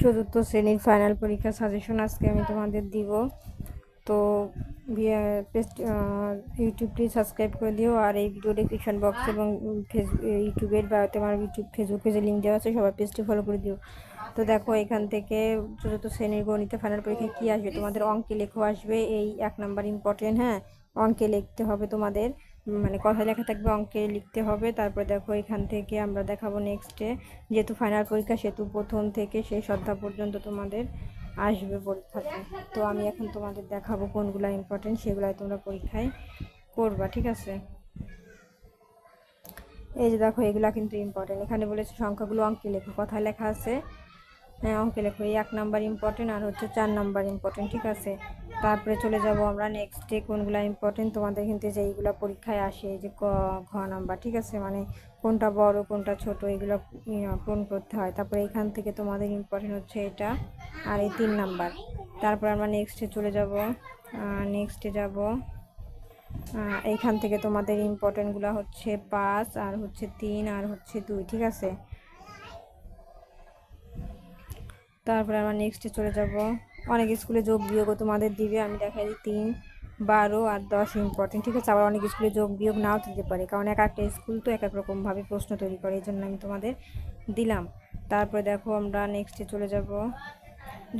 চতুর্থ শ্রেণির ফাইনাল পরীক্ষা সাজেশন আজকে আমি তোমাদের দিব। তো ইউটিউবটি সাবস্ক্রাইব করে দিও আর এই ভিডিও ডিসক্রিপশন বক্স এবং ফেসবুক ইউটিউবের বা তোমার ইউটিউব ফেসবুক পেজে লিঙ্ক দেওয়া আছে সবাই পেজটি ফলো করে দিও। তো দেখো এখান থেকে চতুর্থ শ্রেণির গণিতে ফাইনাল পরীক্ষায় কী আসবে? তোমাদের অঙ্কে লেখো আসবে এই এক নাম্বার ইম্পর্টেন্ট হ্যাঁ? অঙ্কে লিখতে হবে তোমাদের। মানে কথায় লেখা থাকবে, অঙ্কে লিখতে হবে। তারপর দেখো এখান থেকে আমরা দেখাবো নেক্সটে যেহেতু ফাইনাল পরীক্ষা, সেহেতু প্রথম থেকে শেষ অধ্যায় পর্যন্ত তোমাদের আসবে পরীক্ষাতে তো আমি এখন তোমাদের দেখাবো কোনগুলো ইম্পর্টেন্ট সেগুলাই তোমরা পরীক্ষায় করবা, ঠিক আছে? এই যে দেখো, এগুলা কিন্তু ইম্পর্টেন্ট এখানে বলেছে সংখ্যাগুলো অঙ্কে লেখো কথা লেখা আছে। হ্যাঁ অঙ্কে লেখো। এই এক নাম্বার ইম্পর্টেন্ট আর হচ্ছে চার নাম্বার ইম্পর্টেন্ট ঠিক আছে? তারপরে চলে যাব আমরা নেক্সটে কোনগুলো ইম্পর্টেন্ট তোমাদের কিন্তু যে এইগুলো পরীক্ষায় আসে যে ক, ঘ নাম্বার ঠিক আছে? মানে কোনটা বড়, কোনটা ছোট এগুলো পূরণ করতে হয়। তারপরে এখান থেকে তোমাদের ইম্পর্টেন্ট হচ্ছে এটা আর এই তিন নাম্বার তারপর আমরা নেক্সটে চলে যাব নেক্সটে যাব এইখান থেকে তোমাদের ইম্পর্টেন্টগুলো হচ্ছে পাঁচ আর হচ্ছে তিন আর হচ্ছে দুই, ঠিক আছে? তারপরে আমরা নেক্সটে চলে যাব অনেক স্কুলে যোগ বিয়োগও তোমাদের দিবে। আমি দেখাই দিই, তিন, বারো আর দশ ইম্পর্টেন্ট ঠিক আছে? আবার অনেক স্কুলে যোগ বিয়োগ নাও দিতে পারে, কারণ এক একটা স্কুল তো এক এক রকমভাবে প্রশ্ন তৈরি করে এই জন্য আমি তোমাদের দিলাম। তারপরে দেখো আমরা নেক্সটে চলে যাব।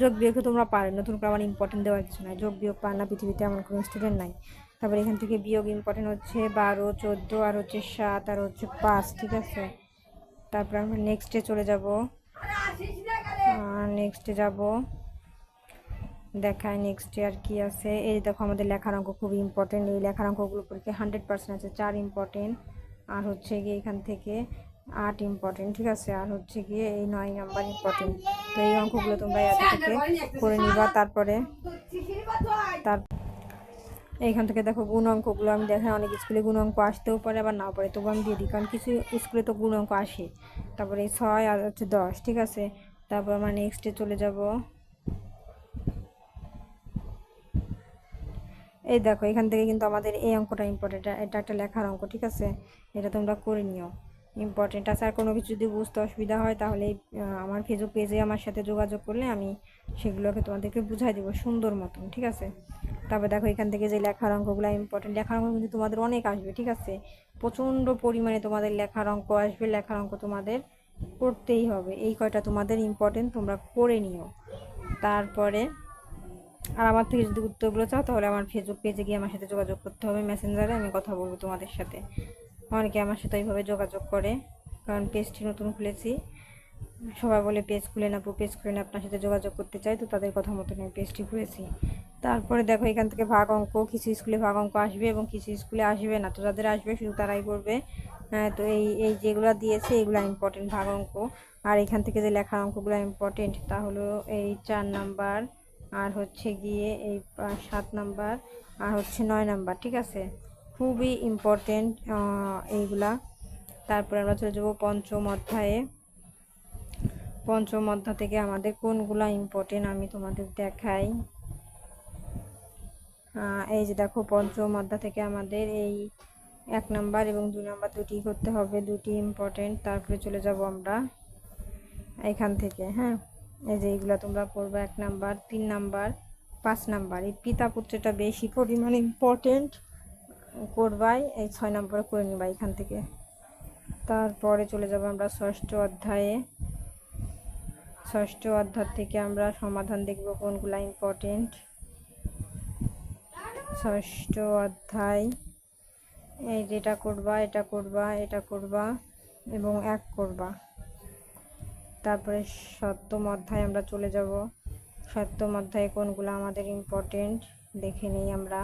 যোগ বিয়োগও তোমরা পারে, নতুন করে আমার ইম্পর্টেন্ট দেওয়ার কিছু নয় যোগ বিয়োগ পার না, পৃথিবীতে এমন কোনো স্টুডেন্ট নাই। তারপরে এখান থেকে বিয়োগ ইম্পর্টেন্ট হচ্ছে বারো, চোদ্দ আর হচ্ছে সাত আর হচ্ছে পাঁচ, ঠিক আছে? তারপরে আমরা নেক্সটে চলে যাব। নেক্সটে যাব। দেখায় নেক্সটে আর কি আছে? এই দেখো আমাদের লেখার অঙ্ক খুব ইম্পর্টেন্ট এই লেখার অঙ্কগুলো পরীক্ষা হান্ড্রেড পার্সেন্ট আছে, চার ইম্পর্টেন্ট আর হচ্ছে গিয়ে এখান থেকে আট ইম্পর্টেন্ট ঠিক আছে? আর হচ্ছে গিয়ে এই নয় নাম্বার ইম্পর্টেন্ট তো এই অঙ্কগুলো তোমরা এত থেকে করে নিবা, তারপরে তার এইখান থেকে দেখো গুণ অঙ্কগুলো আমি দেখাই, অনেক স্কুলে গুণ অঙ্ক আসতেও পারে, আবার নাও পারে তবু আমি দিয়ে দিই, কারণ কিছু স্কুলে তো গুণ অঙ্ক আসে। তারপরে ছয় আর হচ্ছে দশ, ঠিক আছে? তারপর আমরা নেক্সটে চলে যাব। এই দেখো, এখান থেকে কিন্তু আমাদের এই অঙ্কটা ইম্পর্টেন্ট এটা একটা লেখার অঙ্ক, ঠিক আছে? এটা তোমরা করে নিও। ইম্পর্টেন্ট আছে, আর কোনো কিছু যদি বুঝতে অসুবিধা হয়, তাহলে আমার ফেসবুক পেজে আমার সাথে যোগাযোগ করলে আমি সেগুলোকে তোমাদেরকে বুঝাই দেবো সুন্দর মতন, ঠিক আছে? তারপর দেখো, এখান থেকে যে লেখার অঙ্কগুলো ইম্পর্টেন্ট লেখার অঙ্ক কিন্তু তোমাদের অনেক আসবে, ঠিক আছে? প্রচণ্ড পরিমাণে তোমাদের লেখার অঙ্ক আসবে, লেখার অঙ্ক তোমাদের করতেই হবে। এই কয়টা তোমাদের ইম্পর্টেন্ট তোমরা করে নিও। তারপরে আর আমার থেকে যদি উত্তরগুলো চাও, তাহলে আমার ফেসবুক পেজে গিয়ে আমার সাথে যোগাযোগ করতে হবে। মেসেঞ্জারে আমি কথা বলব তোমাদের সাথে। অনেকে আমার সাথে ওইভাবে যোগাযোগ করে, কারণ পেজটি নতুন খুলেছি। সবাই বলে পেজ খুলে না পেজ খুলে না, আপনার সাথে যোগাযোগ করতে চাই, তো তাদের কথা মতন আমি পেজটি খুলেছি। তারপরে দেখো, এখান থেকে ভাগ অঙ্ক, কিছু স্কুলে ভাগ অঙ্ক আসবে এবং কিছু স্কুলে আসবে না। তো যাদের আসবে, শুধু তারাই করবে। হ্যাঁ তো এই এই যেগুলো দিয়েছে, এগুলো ইম্পর্টেন্ট ভাগ অঙ্ক। আর এখান থেকে যে লেখার অঙ্কগুলো ইম্পর্টেন্ট তা হলো এই চার নাম্বার আর হচ্ছে গিয়ে এই সাত নাম্বার আর হচ্ছে নয় নাম্বার, ঠিক আছে? খুবই ইম্পর্টেন্ট এইগুলা। তারপরে আমরা চলে যাব পঞ্চম অধ্যায়ে। পঞ্চম অধ্যায় থেকে আমাদের কোনগুলা ইম্পর্টেন্ট আমি তোমাদের দেখাই। এই যে দেখো, পঞ্চম অধ্যায় থেকে আমাদের এই এক নাম্বার এবং দুই নাম্বার দুটি করতে হবে, দুটি ইম্পর্টেন্ট তারপরে চলে যাব আমরা এখান থেকে হ্যাঁ? এই যে এইগুলো তোমরা করবে এক নাম্বার, তিন নাম্বার, পাঁচ নাম্বার। এই পিতা পুত্রটা বেশি পরিমাণ ইম্পর্টেন্ট করবাই, এই ছয় নম্বরে করে নিবা এখান থেকে। তারপরে চলে যাব আমরা ষষ্ঠ অধ্যায়ে। ষষ্ঠ অধ্যায় থেকে আমরা সমাধান দেখব কোনগুলা ইম্পর্টেন্ট ষষ্ঠ অধ্যায়, এই যেটা করবা, এটা করবা এটা করবা, এবং এক করবা। তারপরে সপ্তম অধ্যায় আমরা চলে যাব। সপ্তম অধ্যায়ে কোনগুলো আমাদের ইম্পর্টেন্ট দেখে নিই আমরা।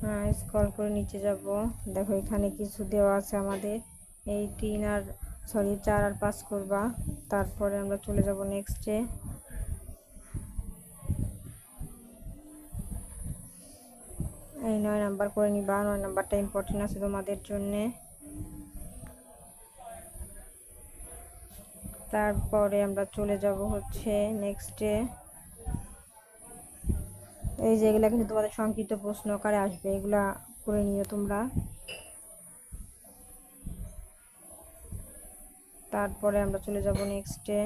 হ্যাঁ স্কল করে নিচে যাব। দেখো, এখানে কিছু দেওয়া আছে আমাদের। এই তিন আর সরি চার আর পাঁচ করবা। তারপরে আমরা চলে যাব নেক্সটে এই নয় নাম্বার করে নিবা। নয় নাম্বারটা ইম্পর্টেন্ট আছে তোমাদের জন্যে। তারপরে আমরা চলে যাব হচ্ছে নেক্সটে এই যে এগুলা কিন্তু তোমাদের সংক্ষিপ্ত প্রশ্ন আকারে আসবে, এগুলা করে নিও তোমরা। তারপরে আমরা চলে যাব নেক্সটে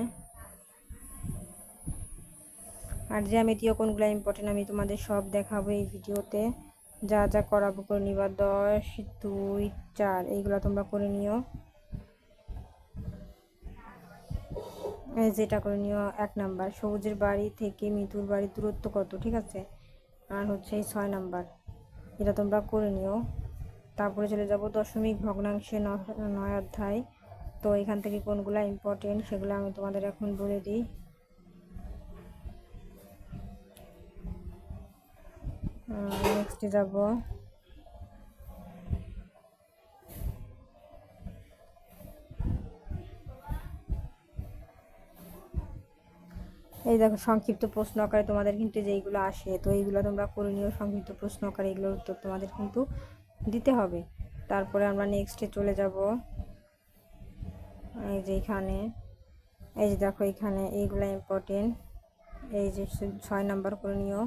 আর যে আমি জ্যামিতীয় কোনগুলো ইম্পর্টেন্ট আমি তোমাদের সব দেখাবো এই ভিডিওতে। যা যা করাবো করে নিবা, দশ, দুই, চার, এইগুলো তোমরা করে নিও। যেটা করে নিও, এক নাম্বার। সবুজের বাড়ি থেকে মিতুর বাড়ির দূরত্ব কত, ঠিক আছে? আর হচ্ছে এই ছয় নাম্বার। এটা তোমরা করে নিও। তারপরে চলে যাব দশমিক ভগ্নাংশে নয় অধ্যায়। তো এখান থেকে কোনগুলো ইম্পর্টেন্ট সেগুলো আমি তোমাদের এখন বলে দিই। নেক্সটে যাব। এই দেখো সংক্ষিপ্ত প্রশ্ন আকারে তোমাদের কিন্তু যেইগুলো আসে, তো এইগুলো তোমরা করে নিও। সংক্ষিপ্ত প্রশ্ন আকারে এগুলোর উত্তর তোমাদের কিন্তু দিতে হবে। তারপরে আমরা নেক্সটে চলে যাব। এই যে এখানে, এই যে দেখো এখানে এইগুলো ইম্পর্টেন্ট এই যে ছয় নাম্বার করে নিও।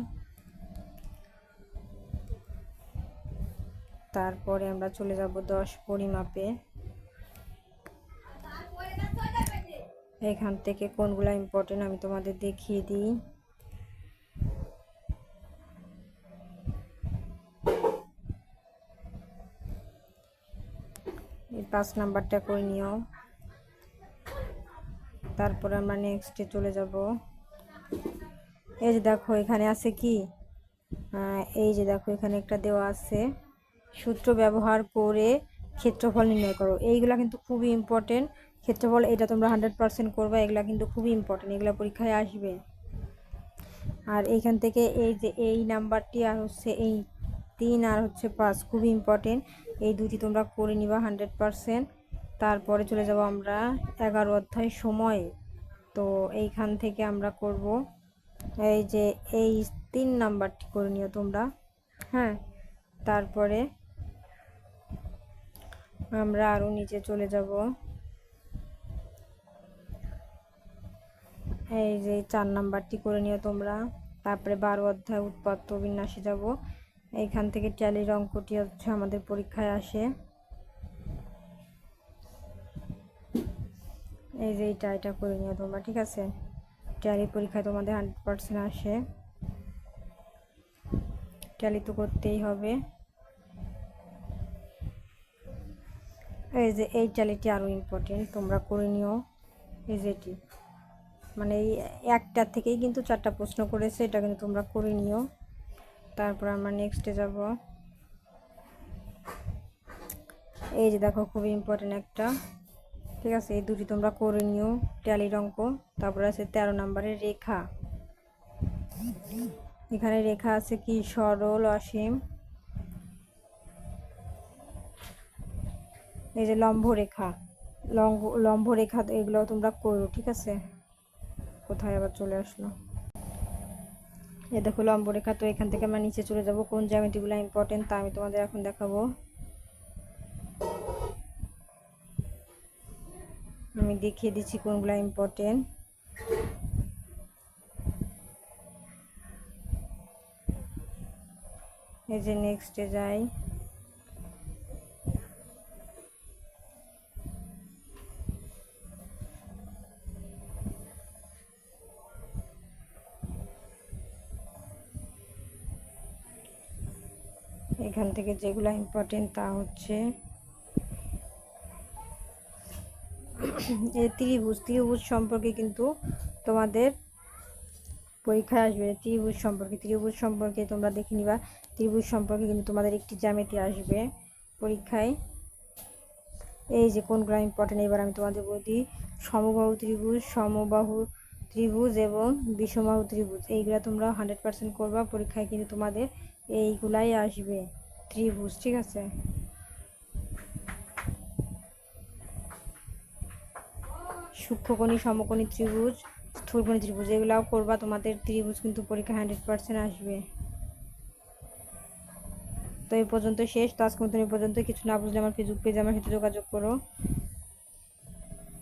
তারপরে আমরা চলে যাব দশ পরিমাপে। এখান থেকে কোনগুলো ইম্পর্টেন্ট আমি তোমাদের দেখিয়ে দিই। এই পাঁচ নাম্বারটা করে নিও। তারপরে আমরা নেক্সটে চলে যাব। এই যে দেখো, এখানে আছে কি? এই যে দেখো, এখানে একটা দেওয়া আছে, সূত্র ব্যবহার করে ক্ষেত্রফল নির্ণয় করো। এইগুলা কিন্তু খুবই ইম্পর্টেন্ট ক্ষেত্রফল এটা তোমরা হান্ড্রেড পার্সেন্ট করবে, এগুলা কিন্তু খুবই ইম্পর্টেন্ট এগুলো পরীক্ষায় আসবে। আর এইখান থেকে এই যে এই নাম্বারটি আর হচ্ছে এই তিন আর হচ্ছে পাঁচ খুবই ইম্পর্টেন্ট এই দুটি তোমরা করে নিবা হান্ড্রেড পার্সেন্ট তারপরে চলে যাব আমরা এগারো অধ্যায় সময়। তো এইখান থেকে আমরা করব এই যে এই তিন নাম্বারটি করে নিও তোমরা। হ্যাঁ তারপরে আমরা আরও নিচে চলে যাব। এই যে চার নাম্বারটি করে নিও তোমরা। তারপরে বারো অধ্যায় উৎপাদ্য বিন্যাসে যাব। এইখান থেকে ট্যালির অঙ্কটি হচ্ছে আমাদের পরীক্ষায় আসে। এই যে এইটা, এটা করে নিও তোমরা, ঠিক আছে? ট্যালি পরীক্ষায় তোমাদের হান্ড্রেড পার্সেন্ট আসে। ট্যালি তো করতেই হবে। এই যে এই ট্যালিটি আরও ইম্পর্টেন্ট তোমরা করে নিও। এই যেটি মানে এই একটা থেকেই কিন্তু চারটা প্রশ্ন করেছে, এটা কিন্তু তোমরা করে নিও। তারপর আমরা নেক্সটে যাব। এই যে দেখো, খুবই ইম্পর্টেন্ট একটা। ঠিক আছে, এই দুটি তোমরা করে নিও ট্যালির অঙ্ক। তারপর আছে তেরো নম্বরের রেখা। এখানে রেখা আছে কি? সরল, অসীম। এই যে লম্ব রেখা লম্ব লম্ব রেখা এগুলো তোমরা করো, ঠিক আছে? কোথায় আবার চলে আসলো? এ দেখো লম্ব রেখা তো এখান থেকে আমরা নিচে চলে যাব। কোন জ্যামিতিগুলো ইম্পর্টেন্ট তা আমি তোমাদের এখন দেখাবো। আমি দেখিয়ে দিচ্ছি কোনগুলো ইম্পর্টেন্ট এই যে নেক্সটে যাই। এখান থেকে যেগুলো ইম্পর্টেন্ট তা হচ্ছে এই ত্রিভুজ ত্রিভুজ সম্পর্কে কিন্তু তোমাদের পরীক্ষায় আসবে। ত্রিভুজ সম্পর্কে ত্রিভুজ সম্পর্কে তোমরা দেখে নিবা। ত্রিভুজ সম্পর্কে কিন্তু তোমাদের একটি জ্যামিতি আসবে পরীক্ষায়। এই যে কোনগুলো ইম্পর্টেন্ট এবার আমি তোমাদের বলি সমবাহু ত্রিভুজ সমবাহু ত্রিভুজ এবং বিষমবাহু ত্রিভুজ, এইগুলা তোমরা হান্ড্রেড পার্সেন্ট করবা। পরীক্ষায় কিন্তু তোমাদের এইগুলাই আসবে, ত্রিভুজ, ঠিক আছে? সূক্ষ্মকণি, সমকণি ত্রিভুজ, স্থূলকোণী ত্রিভুজ, এগুলাও করবা, তোমাদের ত্রিভুজ কিন্তু পরীক্ষা হান্ড্রেড পার্সেন্ট আসবে। তো এই পর্যন্ত শেষ তো এই পর্যন্ত, কিছু না বুঝলে আমার ফেসবুক পেজে আমার সাথে যোগাযোগ করো।